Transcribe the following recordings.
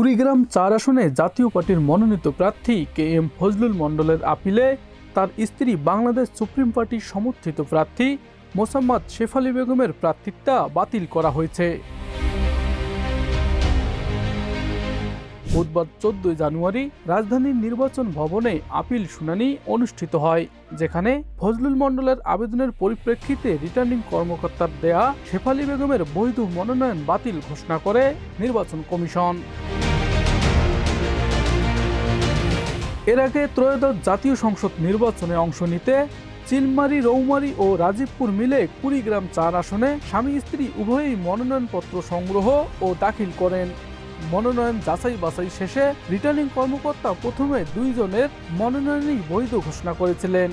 কুড়িগ্রাম চার আসনে জাতীয় পার্টির মনোনীত প্রার্থী কে এম ফজলুল মণ্ডলের আপিলে তার স্ত্রী বাংলাদেশ সুপ্রিম পার্টির সমর্থিত প্রার্থী মোসাম্মদ শেফালি বেগমের প্রার্থিতা বাতিল করা হয়েছে। বুধবার চোদ্দই জানুয়ারি রাজধানীর নির্বাচন ভবনে আপিল শুনানি অনুষ্ঠিত হয়, যেখানে ফজলুল মণ্ডলের আবেদনের পরিপ্রেক্ষিতে রিটার্নিং কর্মকর্তার দেয়া শেফালি বেগমের বৈধ মনোনয়ন বাতিল ঘোষণা করে নির্বাচন কমিশন। এর আগে ত্রয়োদশ জাতীয় সংসদ নির্বাচনে অংশ নিতে চিলমারি রৌমারি ও রাজীবপুর মিলে কুড়িগ্রাম চার আসনে স্বামী স্ত্রী উভয়ই মনোনয়নপত্র সংগ্রহ ও দাখিল করেন। মনোনয়ন যাচাই বাছাই শেষে রিটার্নিং কর্মকর্তা প্রথমে দুইজনের মনোনয়নই বৈধ ঘোষণা করেছিলেন।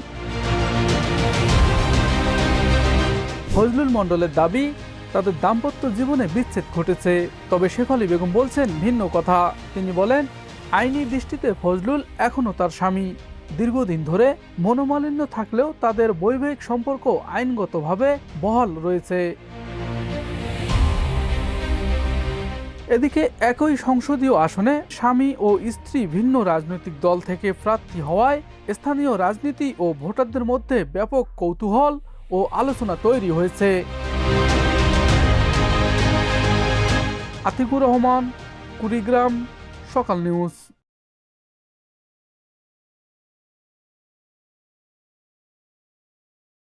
ফজলুল মণ্ডলের দাবি, তাদের দাম্পত্য জীবনে বিচ্ছেদ ঘটেছে। তবে শেফালি বেগম বলছেন ভিন্ন কথা। তিনি বলেন আইনি দৃষ্টিতে ফজলুল এখনও তার স্বামী। দীর্ঘদিন ধরে মনোমালিন্য থাকলেও তাদের বৈবাহিক সম্পর্ক আইনগতভাবে বহাল রয়েছে। এদিকে একই সংসদীয় আসনে স্বামী ও স্ত্রী ভিন্ন রাজনৈতিক দল থেকে প্রার্থী হওয়ায় স্থানীয় রাজনীতি ও ভোটারদের মধ্যে ব্যাপক কৌতূহল ও আলোচনা তৈরি হয়েছে। আতিকুর রহমান, কুড়িগ্রাম সকাল নিউজ